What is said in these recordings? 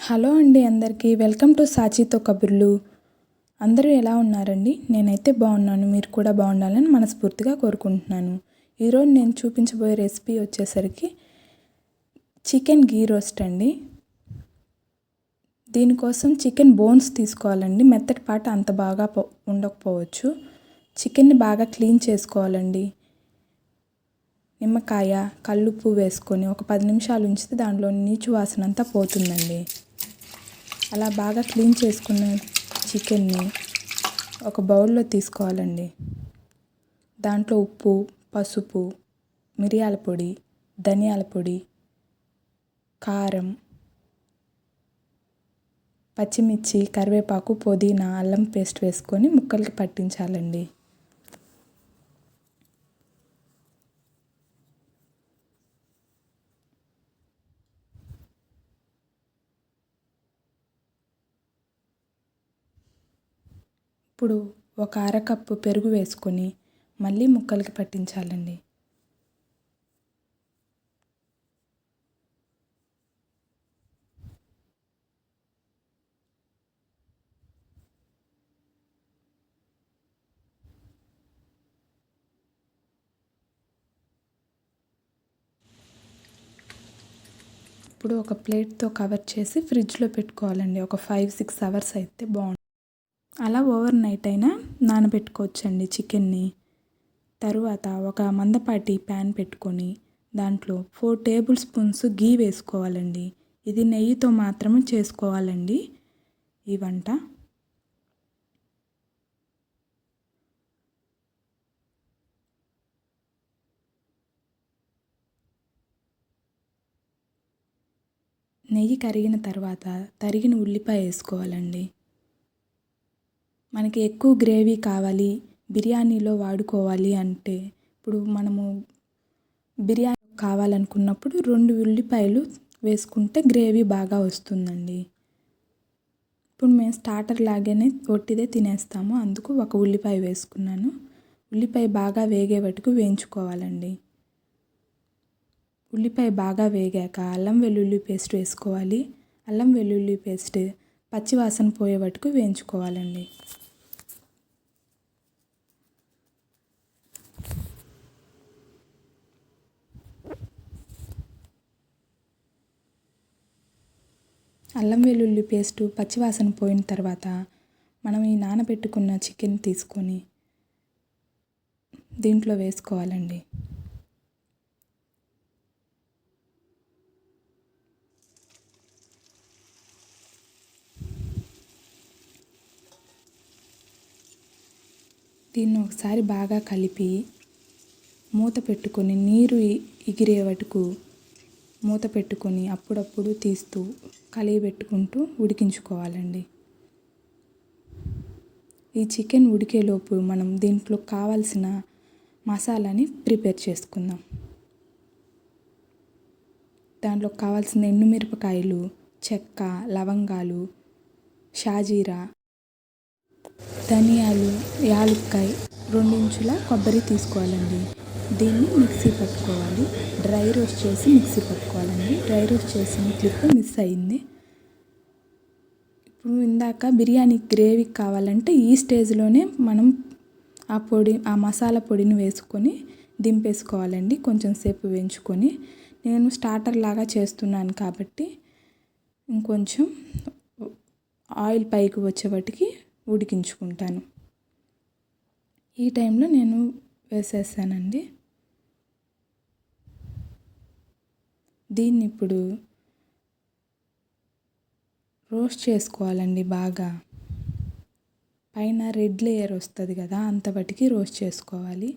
Hello అండి అందరికీ. Welcome to సాచితో కబుర్లు. అందరూ ఎలా ఉన్నారండి? నేనైతే బాగున్నాను. మీరు కూడా బాగుండాలని మనస్ఫూర్తిగా కోరుకుంటున్నాను. ఈరోజు నేను చూపించబోయే రెసిపీ వచ్చేసరికి చికెన్ గీ రోస్ట్ అండి. దీనికోసం చికెన్ బోన్స్ తీసుకోవాలండి. మెత్తటి పాట అంత బాగా పో ఉండకపోవచ్చు. చికెన్ని బాగా క్లీన్ చేసుకోవాలండి. నిమ్మకాయ కల్లుప్పు వేసుకొని ఒక పది నిమిషాలు ఉంచితే దాంట్లో నీచు వాసన అంతా పోతుందండి. అలా బాగా క్లీన్ చేసుకున్న చికెన్ని ఒక బౌల్లో తీసుకోవాలండి. దాంట్లో ఉప్పు పసుపు మిరియాల పొడి ధనియాల పొడి కారం పచ్చిమిర్చి కరివేపాకు పుదీనా అల్లం పేస్ట్ వేసుకొని ముక్కలకి పట్టించాలండి. ఇప్పుడు ఒక అరకప్పు పెరుగు వేసుకొని మళ్ళీ ముక్కలకి పట్టించాలండి. ఇప్పుడు ఒక ప్లేట్తో కవర్ చేసి ఫ్రిడ్జ్లో పెట్టుకోవాలండి. ఒక ఫైవ్ సిక్స్ అవర్స్ అయితే బాగుంటుంది అలా ఓవర్ నైట్ అయినా నానబెట్టుకోవచ్చండి చికెన్ని. తరువాత ఒక మందపాటి ప్యాన్ పెట్టుకొని దాంట్లో ఫోర్ టేబుల్ స్పూన్స్ గీ వేసుకోవాలండి. ఇది నెయ్యితో మాత్రమే చేసుకోవాలండి. ఈ వంట. నెయ్యి కరిగిన తర్వాత తరిగిన ఉల్లిపాయ వేసుకోవాలండి. మనకి ఎక్కువ గ్రేవీ కావాలి బిర్యానీలో వాడుకోవాలి అంటే ఇప్పుడు మనము బిర్యానీ కావాలనుకున్నప్పుడు రెండు ఉల్లిపాయలు వేసుకుంటే గ్రేవీ బాగా వస్తుందండి. ఇప్పుడు మేము స్టార్టర్ లాగానే ఒట్టిదే తినేస్తాము. అందుకు ఒక ఉల్లిపాయ వేసుకున్నాను. ఉల్లిపాయ బాగా వేగే వరకు వేయించుకోవాలండి. ఉల్లిపాయ బాగా వేగాక అల్లం వెల్లుల్లి పేస్ట్ వేసుకోవాలి. అల్లం వెల్లుల్లి పేస్ట్ పచ్చివాసన పోయే వరకు వేయించుకోవాలండి. అల్లం వెల్లుల్లి పేస్టు పచ్చివాసన పోయిన తర్వాత మనం ఈ నానబెట్టుకున్న చికెన్ తీసుకొని దీంట్లో వేసుకోవాలండి. దీన్ని ఒకసారి బాగా కలిపి మూత పెట్టుకొని నీరు ఎగిరే వరకు మూత పెట్టుకొని అప్పుడప్పుడు తీస్తూ కలిగి పెట్టుకుంటూ ఉడికించుకోవాలండి. ఈ చికెన్ ఉడికేలోపు మనం దీంట్లో కావాల్సిన మసాలాని ప్రిపేర్ చేసుకుందాం. దాంట్లో కావాల్సిన ఎండుమిరపకాయలు చెక్క లవంగాలు షాజీరా ధనియాలు యాలుక్కాయ రెండించుల కొబ్బరి తీసుకోవాలండి. దీన్ని మిక్సీ పట్టుకోవాలి. డ్రై రోస్ట్ చేసి మిక్సీ పట్టుకోవాలండి. డ్రై రోస్ట్ చేసిన క్లిప్ మిస్ అయింది. ఇప్పుడు ఇందాక బిర్యానీ గ్రేవీ కావాలంటే ఈ స్టేజ్లోనే మనం ఆ పొడి ఆ మసాలా పొడిని వేసుకొని దింపేసుకోవాలండి. కొంచెం సేపు వేయించుకొని. నేను స్టార్టర్ లాగా చేస్తున్నాను కాబట్టి ఇంకొంచెం ఆయిల్ పైకి వచ్చేవాటికి ఉడికించుకుంటాను. ఈ టైంలో నేను వేసేసానండి. దీన్ని ఇప్పుడు రోస్ట్ చేసుకోవాలండి బాగా. పైన రెడ్ లేయర్ వస్తుంది కదా అంతవటికి రోస్ట్ చేసుకోవాలి.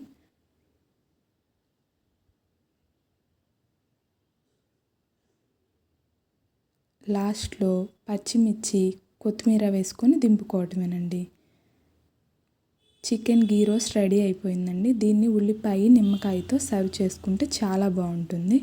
లాస్ట్లో పచ్చిమిర్చి కొత్తిమీర వేసుకొని దింపుకోవటమేనండి. చికెన్ గీ రోస్ట్ రెడీ అయిపోయిందండి. దీన్ని ఉల్లిపాయ నిమ్మకాయతో సర్వ్ చేసుకుంటే చాలా బాగుంటుంది.